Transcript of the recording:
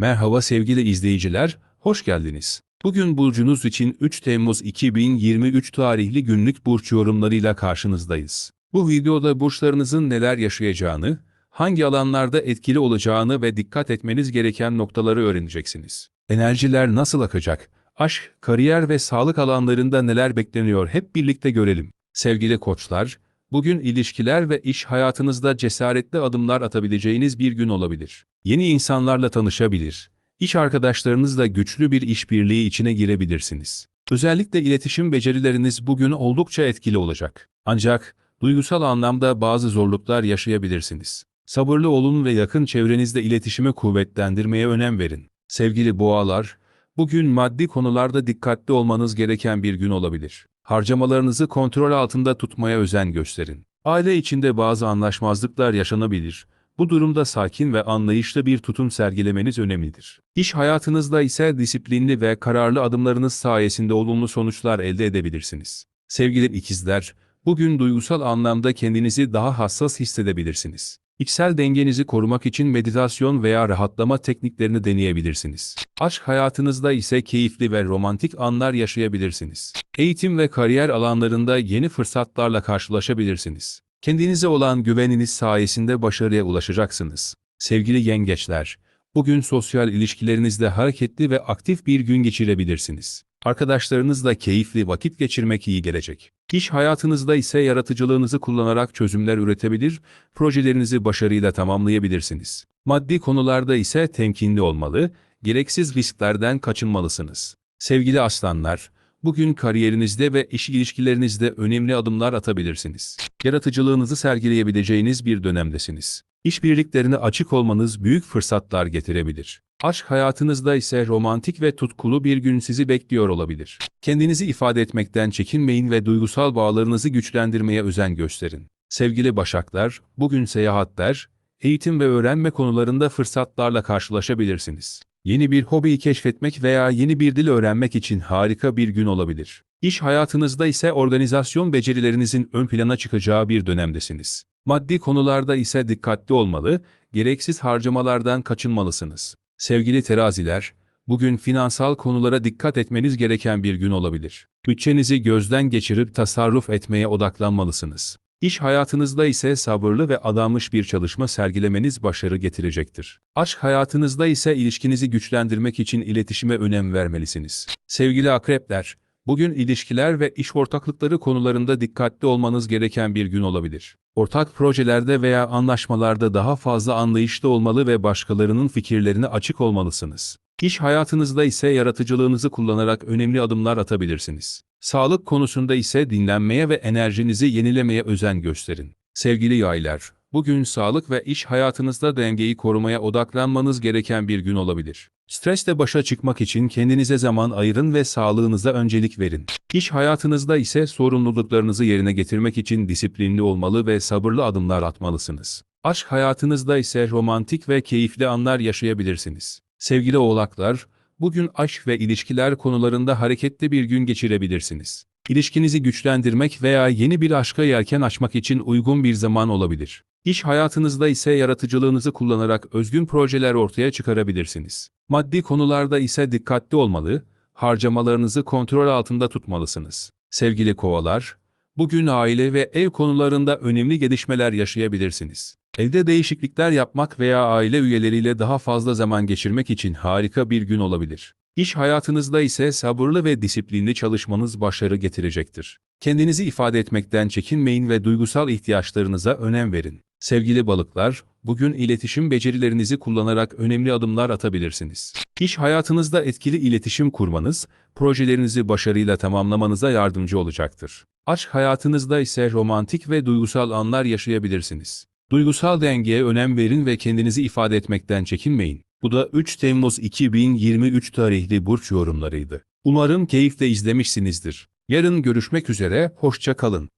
Merhaba sevgili izleyiciler, hoş geldiniz. Bugün burcunuz için 3 Temmuz 2023 tarihli günlük burç yorumlarıyla karşınızdayız. Bu videoda burçlarınızın neler yaşayacağını, hangi alanlarda etkili olacağını ve dikkat etmeniz gereken noktaları öğreneceksiniz. Enerjiler nasıl akacak? Aşk, kariyer ve sağlık alanlarında neler bekleniyor hep birlikte görelim. Sevgili koçlar, bugün ilişkiler ve iş hayatınızda cesaretli adımlar atabileceğiniz bir gün olabilir. Yeni insanlarla tanışabilir, iş arkadaşlarınızla güçlü bir işbirliği içine girebilirsiniz. Özellikle iletişim becerileriniz bugün oldukça etkili olacak. Ancak duygusal anlamda bazı zorluklar yaşayabilirsiniz. Sabırlı olun ve yakın çevrenizde iletişimi kuvvetlendirmeye önem verin. Sevgili boğalar, bugün maddi konularda dikkatli olmanız gereken bir gün olabilir. Harcamalarınızı kontrol altında tutmaya özen gösterin. Aile içinde bazı anlaşmazlıklar yaşanabilir. Bu durumda sakin ve anlayışlı bir tutum sergilemeniz önemlidir. İş hayatınızda ise disiplinli ve kararlı adımlarınız sayesinde olumlu sonuçlar elde edebilirsiniz. Sevgili ikizler, bugün duygusal anlamda kendinizi daha hassas hissedebilirsiniz. İçsel dengenizi korumak için meditasyon veya rahatlama tekniklerini deneyebilirsiniz. Aşk hayatınızda ise keyifli ve romantik anlar yaşayabilirsiniz. Eğitim ve kariyer alanlarında yeni fırsatlarla karşılaşabilirsiniz. Kendinize olan güveniniz sayesinde başarıya ulaşacaksınız. Sevgili yengeçler, bugün sosyal ilişkilerinizde hareketli ve aktif bir gün geçirebilirsiniz. Arkadaşlarınızla keyifli vakit geçirmek iyi gelecek. İş hayatınızda ise yaratıcılığınızı kullanarak çözümler üretebilir, projelerinizi başarıyla tamamlayabilirsiniz. Maddi konularda ise temkinli olmalı, gereksiz risklerden kaçınmalısınız. Sevgili aslanlar, bugün kariyerinizde ve iş ilişkilerinizde önemli adımlar atabilirsiniz. Yaratıcılığınızı sergileyebileceğiniz bir dönemdesiniz. İşbirliklerine açık olmanız büyük fırsatlar getirebilir. Aşk hayatınızda ise romantik ve tutkulu bir gün sizi bekliyor olabilir. Kendinizi ifade etmekten çekinmeyin ve duygusal bağlarınızı güçlendirmeye özen gösterin. Sevgili Başaklar, bugün seyahatler, eğitim ve öğrenme konularında fırsatlarla karşılaşabilirsiniz. Yeni bir hobiyi keşfetmek veya yeni bir dil öğrenmek için harika bir gün olabilir. İş hayatınızda ise organizasyon becerilerinizin ön plana çıkacağı bir dönemdesiniz. Maddi konularda ise dikkatli olmalı, gereksiz harcamalardan kaçınmalısınız. Sevgili teraziler, bugün finansal konulara dikkat etmeniz gereken bir gün olabilir. Bütçenizi gözden geçirip tasarruf etmeye odaklanmalısınız. İş hayatınızda ise sabırlı ve adanmış bir çalışma sergilemeniz başarı getirecektir. Aşk hayatınızda ise ilişkinizi güçlendirmek için iletişime önem vermelisiniz. Sevgili akrepler, bugün ilişkiler ve iş ortaklıkları konularında dikkatli olmanız gereken bir gün olabilir. Ortak projelerde veya anlaşmalarda daha fazla anlayışlı olmalı ve başkalarının fikirlerine açık olmalısınız. İş hayatınızda ise yaratıcılığınızı kullanarak önemli adımlar atabilirsiniz. Sağlık konusunda ise dinlenmeye ve enerjinizi yenilemeye özen gösterin. Sevgili yaylar, bugün sağlık ve iş hayatınızda dengeyi korumaya odaklanmanız gereken bir gün olabilir. Stresle başa çıkmak için kendinize zaman ayırın ve sağlığınıza öncelik verin. İş hayatınızda ise sorumluluklarınızı yerine getirmek için disiplinli olmalı ve sabırlı adımlar atmalısınız. Aşk hayatınızda ise romantik ve keyifli anlar yaşayabilirsiniz. Sevgili oğlaklar, bugün aşk ve ilişkiler konularında hareketli bir gün geçirebilirsiniz. İlişkinizi güçlendirmek veya yeni bir aşka yelken açmak için uygun bir zaman olabilir. İş hayatınızda ise yaratıcılığınızı kullanarak özgün projeler ortaya çıkarabilirsiniz. Maddi konularda ise dikkatli olmalı, harcamalarınızı kontrol altında tutmalısınız. Sevgili kovalar, bugün aile ve ev konularında önemli gelişmeler yaşayabilirsiniz. Evde değişiklikler yapmak veya aile üyeleriyle daha fazla zaman geçirmek için harika bir gün olabilir. İş hayatınızda ise sabırlı ve disiplinli çalışmanız başarı getirecektir. Kendinizi ifade etmekten çekinmeyin ve duygusal ihtiyaçlarınıza önem verin. Sevgili balıklar, bugün iletişim becerilerinizi kullanarak önemli adımlar atabilirsiniz. İş hayatınızda etkili iletişim kurmanız, projelerinizi başarıyla tamamlamanıza yardımcı olacaktır. Aşk hayatınızda ise romantik ve duygusal anlar yaşayabilirsiniz. Duygusal dengeye önem verin ve kendinizi ifade etmekten çekinmeyin. Bu da 3 Temmuz 2023 tarihli burç yorumlarıydı. Umarım keyifle izlemişsinizdir. Yarın görüşmek üzere, hoşça kalın.